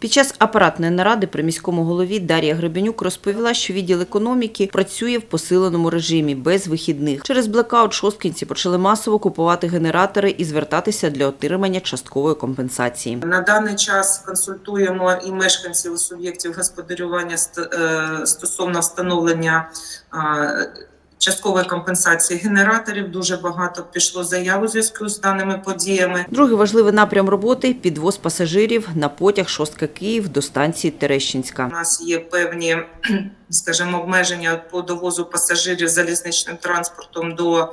Під час апаратної наради при міському голові Дар'я Гребенюк розповіла, що відділ економіки працює в посиленому режимі без вихідних. Через блекаут шосткинці почали масово купувати генератори і звертатися для отримання часткової компенсації. На даний час консультуємо і мешканців і суб'єктів господарювання е, стосовно встановлення е, часткової компенсації генераторів. Дуже багато пішло заяв у зв'язку з даними подіями. Другий важливий напрям роботи підвоз пасажирів на потяг шостка Київ до станції У нас є певні, скажімо, обмеження по довозу пасажирів залізничним транспортом до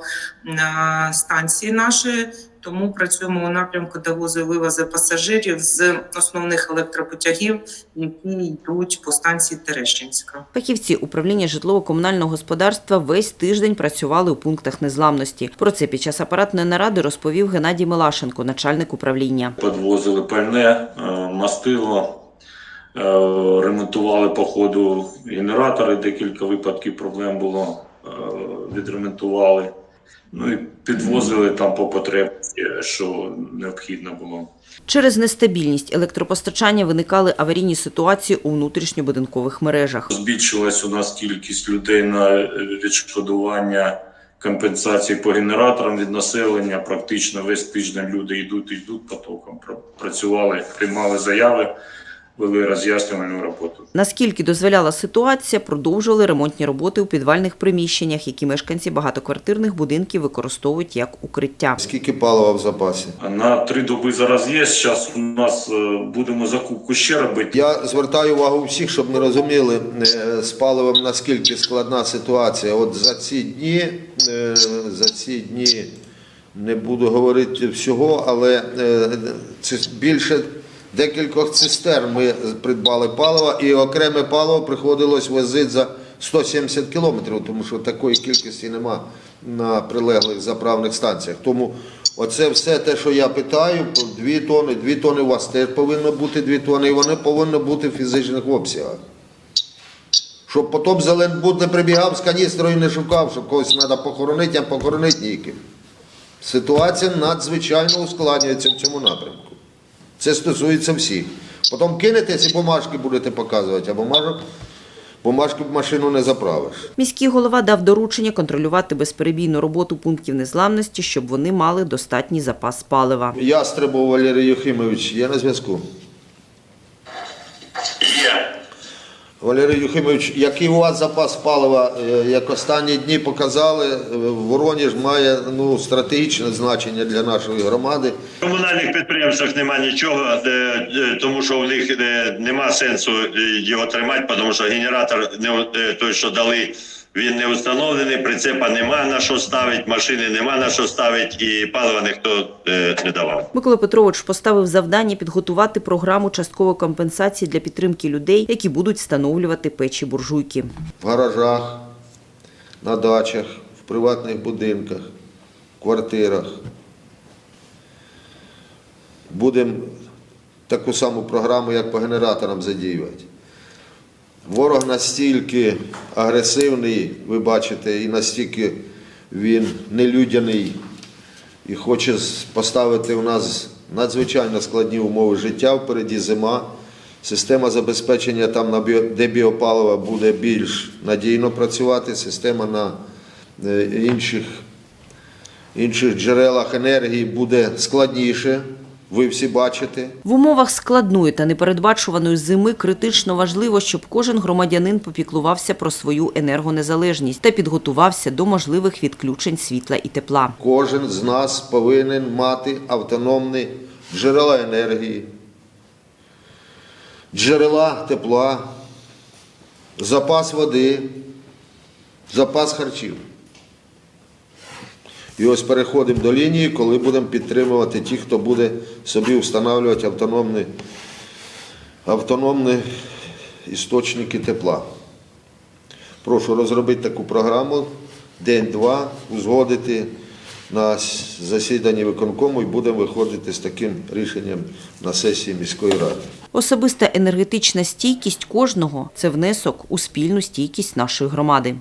станції нашої. Тому працюємо у напрямку довозу і вивозу пасажирів з основних електропотягів, які йдуть по станції Терещинська. Фахівці управління житлово-комунального господарства весь тиждень працювали у пунктах незламності. Про це під час апаратної наради розповів Геннадій Милашенко, начальник управління. Підвозили пальне, е, мастило, е, ремонтували по ходу генератори, декілька випадків проблем було, е, відремонтували. Ну і підвозили там по потребі, що необхідно було. Через нестабільність електропостачання виникали аварійні ситуації у внутрішньобудинкових мережах. Збільшилась у нас кількість людей на відшкодування компенсації по генераторам від населення. Практично весь тиждень люди йдуть йдуть потоком. Пр- Працювали, приймали заяви, вели роз'яснювальну роботу. Наскільки дозволяла ситуація, продовжували ремонтні роботи у підвальних приміщеннях, які мешканці багатоквартирних будинків використовують як укриття. Скільки палива в запасі? А На три доби зараз є. Зараз у нас е, будемо закупку ще робити. Я звертаю увагу всіх, щоб ми розуміли е, з паливом наскільки складна ситуація. От за ці дні, е, за ці дні не буду говорити всього, але це більше декількох цистерн ми придбали паливо, і окреме паливо приходилось возити за 170 кілометрів, тому що такої кількості нема на прилеглих заправних станціях. Тому оце все те, що я питаю, 2 тони, 2 тони у вас теж повинно бути 2 тони, і вони повинні бути в фізичних обсягах. Щоб потім Зеленбуд не прибігав з каністрою і не шукав, що когось треба похоронити, а похоронити ніким. Ситуація надзвичайно ускладнюється в цьому напрямку. Це стосується всіх. Потім кинете ці бумажки, будете показувати, а бумажок, бумажки в машину не заправиш. Міський голова дав доручення контролювати безперебійну роботу пунктів незламності, щоб вони мали достатній запас палива. Я Ястребов Валерій Юхимович, я на зв'язку. Є. Валерій Юхимович, який у вас запас палива, е, як останні дні показали, е, Воронеж має ну, стратегічне значення для нашої громади. В комунальних підприємствах немає нічого, е, тому що в них немає нема сенсу його тримати, тому що генератор не той, що дали, він не встановлений, прицепа нема на що ставить, машини нема на що ставить, і палива ніхто е, не давав. Микола Петрович поставив завдання підготувати програму часткової компенсації для підтримки людей, які будуть встановлювати печі буржуйки. В гаражах, на дачах, в приватних будинках, в квартирах. Будемо таку саму програму, як по генераторам задіювати. Ворог настільки агресивний, ви бачите, і настільки він нелюдяний і хоче поставити у нас надзвичайно складні умови життя. Впереді зима. Система забезпечення там, де біопаливо, буде більш надійно працювати. Система на е, інших, інших джерелах енергії буде складніше. Ви всі бачите. В умовах складної та непередбачуваної зими критично важливо, щоб кожен громадянин попіклувався про свою енергонезалежність та підготувався до можливих відключень світла і тепла. Кожен з нас повинен мати автономні джерела енергії, джерела тепла, запас води, запас харчів. І ось переходимо до лінії, коли будемо підтримувати ті, хто буде собі встановлювати автономні, автономні істочники тепла. Прошу розробити таку програму, день-два, узгодити на засіданні виконкому і будемо виходити з таким рішенням на сесії міської ради. Особиста енергетична стійкість кожного це внесок у спільну стійкість нашої громади.